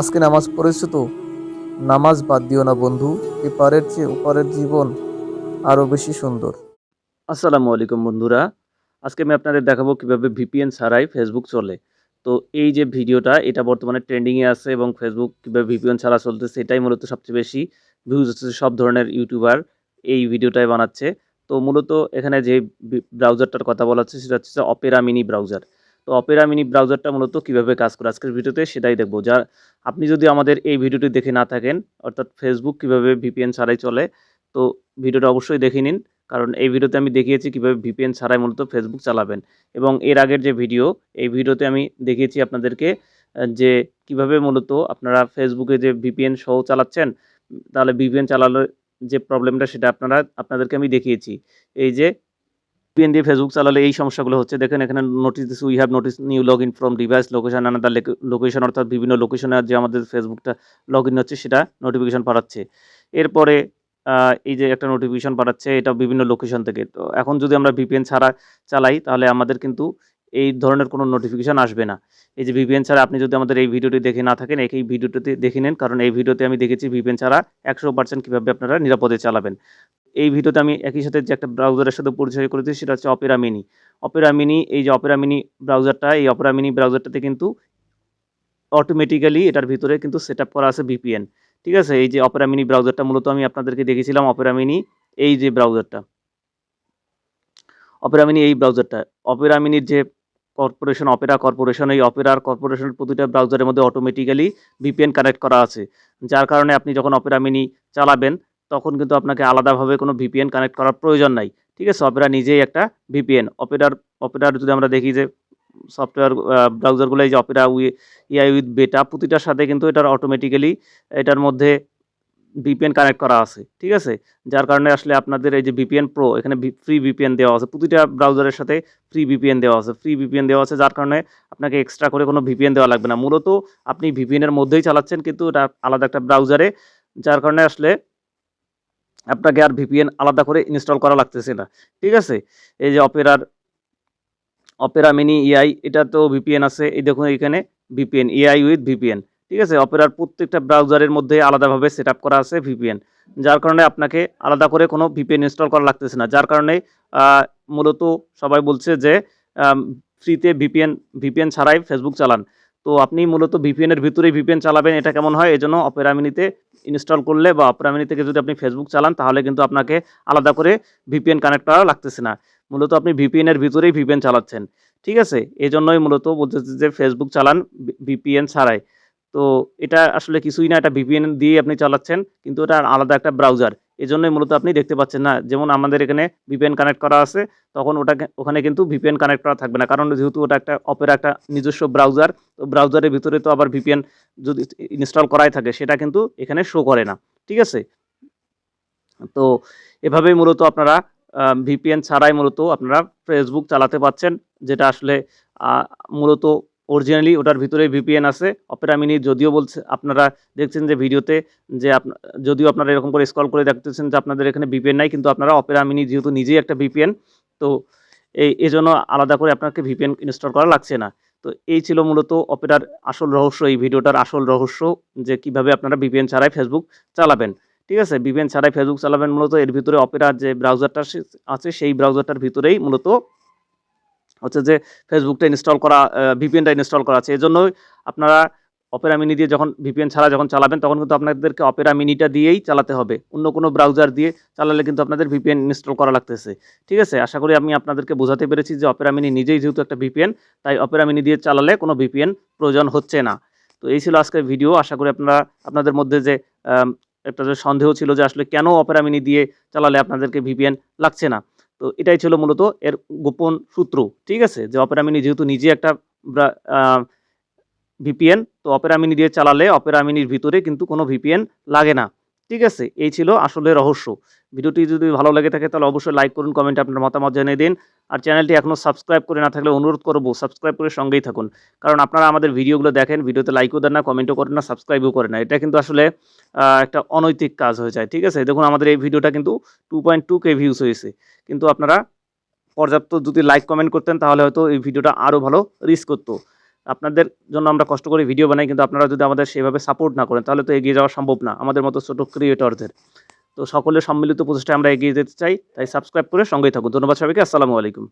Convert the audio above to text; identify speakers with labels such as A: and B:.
A: আজকে নামাজ পড়েছো তো? নামাজ বাদ দিও না বন্ধু, এপারের চেয়ে ওপারের জীবন আরও বেশি সুন্দর।
B: আসসালামু আলাইকুম বন্ধুরা, আজকে আমি আপনাদের দেখাবো কীভাবে ভিপিএন ছাড়াই ফেসবুক চলে। তো এই যে ভিডিওটা, এটা বর্তমানে ট্রেন্ডিংয়ে আছে এবং ফেসবুক কীভাবে ভিপিএন ছাড়া চলতেছে, এটাই মূলত সবচেয়ে বেশি ভিউজ হচ্ছে সব ধরনের ইউটিউবার এই ভিডিওটাই বানাচ্ছে। তো মূলত এখানে যে ব্রাউজারটার কথা বলা হচ্ছে, সেটা হচ্ছে অপেরা মিনি ব্রাউজার। তো অপেরা মিনি ব্রাউজারটা মূলত কীভাবে কাজ করে আজকের ভিডিওতে সেটাই দেখব। যা আপনি যদি আমাদের এই ভিডিওটি দেখে না থাকেন, অর্থাৎ ফেসবুক কীভাবে ভিপিএন ছাড়াই চলে, তো ভিডিওটা অবশ্যই দেখে নিন। কারণ এই ভিডিওতে আমি দেখিয়েছি কীভাবে ভিপিএন ছাড়াই মূলত ফেসবুক চালাবেন। এবং এর আগের যে ভিডিও, এই ভিডিওতে আমি দেখিয়েছি আপনাদেরকে যে কীভাবে মূলত আপনারা ফেসবুকে যে ভিপিএন সহ চালাচ্ছেন, তাহলে ভিপিএন চালালে যে প্রবলেমটা সেটা আপনারা, আপনাদেরকে আমি দেখিয়েছি। এই যে ভিপিএন দিয়ে ফেসবুক চালালে এই সমস্যাগুলো হচ্ছে। দেখেন, এখানে notice this we have notice new log in from device location another location অর্থাৎ বিভিন্ন লোকেশনে যে আমাদের ফেসবুকটা লগ ইন হচ্ছে, সেটা নোটিফিকেশন পাঠাচ্ছে। এরপরে এই যে একটা নোটিফিকেশন পাঠাচ্ছে, এটা বিভিন্ন লোকেশন থেকে। তো এখন যদি আমরা ভিপিএন ছাড়া চালাই, তাহলে আমাদের কিন্তু এই ধরনের কোনো নোটিফিকেশন আসবে না। এই যে ভিপিএন ছাড়া আপনি যদি আমাদের এই ভিডিওটি দেখে না থাকেন এই ভিডিওটিতে দেখে নিন। কারণ এই ভিডিওতে আমি দেখেছি ভিপিএন ছাড়া একশো পার্সেন্ট কীভাবে আপনারা নিরাপদে চালাবেন। এই ভিডিওতে আমি একই সাথে যে একটা ব্রাউজারের সাথে পরিচয় করেছি, সেটা হচ্ছে অপেরা মিনি অপেরা মিনি এই যে অপেরা মিনি ব্রাউজারটা এই অপেরা মিনি ব্রাউজারটাতে কিন্তু অটোমেটিক্যালি এটার ভিতরে কিন্তু সেট করা আছে ভিপিএন ঠিক আছে? এই যে অপেরা মিনি ব্রাউজারটা মূলত আমি আপনাদেরকে দেখেছিলাম অপেরা মিনি এই যে ব্রাউজারটা অপেরা মিনি এই ব্রাউজারটা অপেরা মিনির যে কর্পোরেশন অপেরা কর্পোরেশন এই অপেরার কর্পোরেশনের প্রতিটা ব্রাউজারের মধ্যে অটোমেটিক্যালি ভিপিএন কানেক্ট করা আছে। যার কারণে আপনি যখন অপেরা মিনি চালাবেন তখন কিন্তু আপনাকে আলাদাভাবে কোনো ভিপিএন কানেক্ট করার প্রয়োজন নাই। ঠিক আছে? অপেরা নিজেই একটা ভিপিএন অপেরার অপেরার যদি আমরা দেখি যে সফটওয়্যার ব্রাউজারগুলো এই যে অপেরা উই ইআই উইথ বেটা প্রতিটার সাথে কিন্তু এটার অটোমেটিক্যালি এটার মধ্যে ভিপিএন কানেক্ট করা আছে। ঠিক আছে? যার কারণে আসলে আপনাদের এই যে ভিপিএন প্রো এখানে ফ্রি ভিপিএন দেওয়া আছে। প্রতিটা ব্রাউজারের সাথে ফ্রি ভিপিএন দেওয়া আছে। ফ্রি ভিপিএন দেওয়া আছে যার কারণে আপনাকে এক্সট্রা করে কোনো ভিপিএন দেওয়া লাগবে না। মূলত আপনি ভিপিএনের মধ্যেই চালাচ্ছেন, কিন্তু এটা আলাদা একটা ব্রাউজারে যার কারণে আসলে আপনাকে আর ভিপিএন আলাদা করে ইনস্টল করা লাগতেছে না। ঠিক আছে? এই যে অপেরার অপেরা মিনি ইআই এটা তো ভিপিএন আছে। এই দেখুন এখানে ভিপিএন এআই উইথ ভিপিএন ঠিক আছে? অপেরার প্রত্যেকটা ব্রাউজারের মধ্যে আলাদাভাবে সেট করা আছে ভিপিএন যার কারণে আপনাকে আলাদা করে কোনো ভিপিএন ইনস্টল করা লাগতেছে না। যার কারণে মূলত সবাই বলছে যে ফ্রিতে ভিপিএন ভিপিএন ছাড়াই ফেসবুক চালান। তো আপনি মূলত ভিপিএনের ভিতরেই ভিপিএন চালাবেন, এটা কেমন হয়? এজন্য অপেরা মিনিতে ইনস্টল করলে বা অপেরামিনি থেকে যদি আপনি ফেসবুক চালান, তাহলে কিন্তু আপনাকে আলাদা করে ভিপিএন কানেক্ট করা লাগতেছে না। মূলত আপনি ভিপিএনের ভিতরেই ভিপিএন চালাচ্ছেন, ঠিক আছে? এই জন্যই মূলত বলতেছে যে ফেসবুক চালান ভিপিএন ছাড়াই। তো এটা আসলে কিছুই না, এটা ভিপিএন দিয়ে আপনি চালাচ্ছেন, কিন্তু এটা আলাদা একটা ব্রাউজার এই জন্যই মূলত আপনি দেখতে পাচ্ছেন না। যেমন আমাদের এখানে ভিপিএন কানেক্ট করা আছে, তখন ওটাকে, ওখানে কিন্তু ভিপিএন কানেক্ট করা থাকবে না। কারণ যেহেতু ওটা একটা অপেরা একটা নিজস্ব ব্রাউজার তো ব্রাউজারের ভিতরে তো আবার ভিপিএন যদি ইনস্টল করাই থাকে, সেটা কিন্তু এখানে শো করে না। ঠিক আছে? তো এভাবেই মূলত আপনারা ভিপিএন ছাড়াই মূলত আপনারা ফেসবুক চালাতে পাচ্ছেন, যেটা আসলে মূলত অরিজিনালি ওটার ভিতরে ভিপিএন আছে। অপেরা মিনি যদিও বলছে, আপনারা দেখছেন যে ভিডিওতে যে যদিও আপনারা এরকম করে স্কল করে দেখতেছেন যে আপনাদের এখানে ভিপিএন নাই, কিন্তু আপনারা অপেরা মিনি যেহেতু নিজেই একটা ভিপিএন তো এই এজন্য আলাদা করে আপনাকে ভিপিএন ইনস্টল করা লাগছে না। তো এই ছিল মূলত অপেরার আসল রহস্য, এই ভিডিওটার আসল রহস্য যে কীভাবে আপনারা ভিপিএন ছাড়াই ফেসবুক চালাবেন। ঠিক আছে? ভিপিএন ছাড়াই ফেসবুক চালাবেন মূলত, এর ভিতরে অপেরার যে ব্রাউজারটা আছে সেই ব্রাউজারটার ভিতরেই মূলত হচ্ছে যে ফেসবুকটা ইনস্টল করা ভিপিএনটা ইনস্টল করা আছে। এজন্যই আপনারা অপেরা মিনি দিয়ে যখন ভিপিএন ছাড়া যখন চালাবেন, তখন কিন্তু আপনাদেরকে অপেরা মিনিটা দিয়েই চালাতে হবে। অন্য কোনো ব্রাউজার দিয়ে চালালে কিন্তু আপনাদের ভিপিএন ইনস্টল করা লাগতেছে। ঠিক আছে? আশা করি আমি আপনাদেরকে বোঝাতে পেরেছি যে অপেরা মিনি নিজেই যেহেতু একটা ভিপিএন তাই অপেরা মিনি দিয়ে চালালে কোনো ভিপিএন প্রয়োজন হচ্ছে না। তো এই ছিল আজকের ভিডিও আশা করি আপনারা, আপনাদের মধ্যে যে একটা যে সন্দেহ ছিল যে আসলে কেন অপেরা মিনি দিয়ে চালালে আপনাদেরকে ভিপিএন লাগছে না। তো এটাই ছিল মূলত এর গোপন সূত্র, ঠিক আছে? যে অপেরামিনি যেহেতু নিজে একটা ভিপিএন তো অপেরামিনি দিয়ে চালালে অপেরামিনির ভিতরে কিন্তু কোনো ভিপিএন লাগে না। ঠিক আছে, এই ছিল আসলে রহস্য। ভিডিওটি যদি ভালো লেগে থাকে তাহলে অবশ্যই লাইক করুন কমেন্টে আপনার মতামত জানিয়ে দিন। আর চ্যানেলটি এখনও সাবস্ক্রাইব করে না থাকলে অনুরোধ করব সাবস্ক্রাইব করে সঙ্গেই থাকুন। কারণ আপনারা আমাদের ভিডিওগুলো দেখেন, ভিডিওতে লাইকও দেন না কমেন্টও করেন না সাবস্ক্রাইবও করেন না। এটা কিন্তু আসলে একটা অনৈতিক কাজ হয়ে যায়, ঠিক আছে? দেখুন, আমাদের এই ভিডিওটা কিন্তু two point two K views হয়েছে। কিন্তু আপনারা পর্যাপ্ত যদি লাইক কমেন্ট করতেন তাহলে হয়তো এই ভিডিওটা আরও ভালো রিচ করতো। আপনাদের জন্য আমরা কষ্ট করে ভিডিও বানাই, কিন্তু আপনারা যদি আমাদের সেভাবে সাপোর্ট না করেন, তাহলে তো এগিয়ে যাওয়া সম্ভব না, আমাদের মতো ছোটো ক্রিয়েটরদের তো সকলের সম্মিলিত প্রচেষ্টায় আমরা এগিয়ে যেতে চাই, তাই সাবস্ক্রাইব করে সঙ্গেই থাকুন। ধন্যবাদ সবাইকে, আসসালামু আলাইকুম।